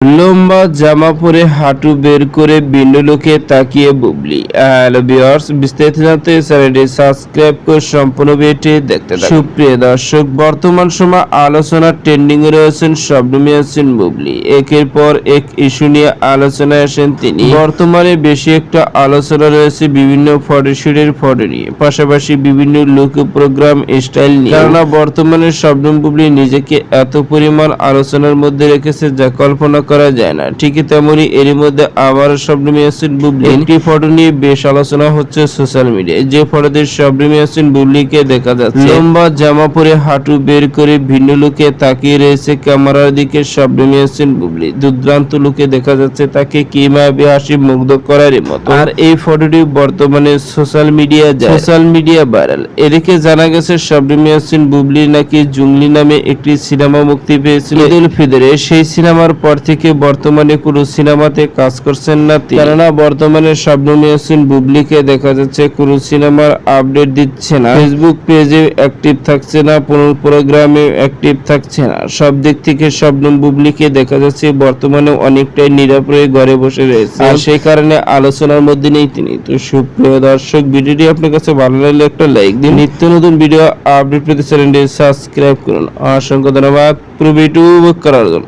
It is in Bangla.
Mm-hmm. লম্বা জামা পরে হাঁটু বের করে ভিন্ন লোকে তাকিয়ে বুবলি। হ্যালো ভিউয়ার্স, বিস্তারিত জানতে চ্যানেলটি সাবস্ক্রাইব করে সম্পূর্ণ ভিডিওটি দেখতে সুপ্রিয় দর্শক, বর্তমান সময় আলোচনা ট্রেন্ডিং রয়েছেন শবনমী আছেন বুবলি। একের পর এক ইস্যু নিয়ে আলোচনায় আসেন তিনি। বর্তমানে বেশি একটা আলোচনা রয়েছে বিভিন্ন ফটোশুটের ফটো নিয়ে, পাশাপাশি বিভিন্ন লুক প্রোগ্রাম স্টাইল নিয়ে। কেননা বর্তমানে শবনম বুবলি নিজেকে এত পরিমাণ আলোচনার মধ্যে রেখেছে যা কল্পনা করা যায় না। ঠিকই তেমনি এরই মধ্যে আবার শবনম ইয়াসিন বুবলি একটি ফটো নিয়ে বেশ আলোচনা হচ্ছে সোশ্যাল মিডিয়ায়। যে ফটোতে শবনম ইয়াসিন বুবলিকে দেখা যাচ্ছে লম্বা জামা পরে হাঁটু বের করে ভিন্ন লুকে তাকিয়ে রয়েছে ক্যামেরার দিকে শবনম ইয়াসিন বুবলি। দুর্দান্ত লুকে দেখা যাচ্ছে তাকে কীভাবে হাসি মুগ্ধ করার মতো। আর এই ফটোটি বর্তমানে সোশ্যাল মিডিয়া যায়। Social media viral. এদিকে জানা গেছে শবনম ইয়াসিন বুবলি নাকি জুংলি নামে একটি সিনেমা মুক্তি পেয়েছিল। ঈদ উল ফিতরে সেই সিনেমার পর থেকে বর্তমানে কোনো সিনেমাতে কাজ করছেন না কেননা বর্তমানে শবনম ইয়াসিন বুবলিকে দেখা যাচ্ছে কোনো সিনেমার আপডেট দিচ্ছে না। ফেসবুক পেজে অ্যাক্টিভ থাকছে না প্রোগ্রামে অ্যাক্টিভ থাকছে না। সব দিক থেকে শবনম বুবলিকে দেখা যাচ্ছে বর্তমানে অনেকটাই নিরাপদে ঘরে বসে রয়েছে। আর সেই কারণে আলোচনার মধ্যে নেই তিনি। তো সুপ্রিয় দর্শক, ভিডিওটি আপনার কাছে ভালো লাগলে একটা লাইক দিন। নিত্য নতুন ভিডিও আপডেট পেতে চ্যানেলটি সাবস্ক্রাইব করুন। অসংখ্য ধন্যবাদ। পুরো করার জন্য।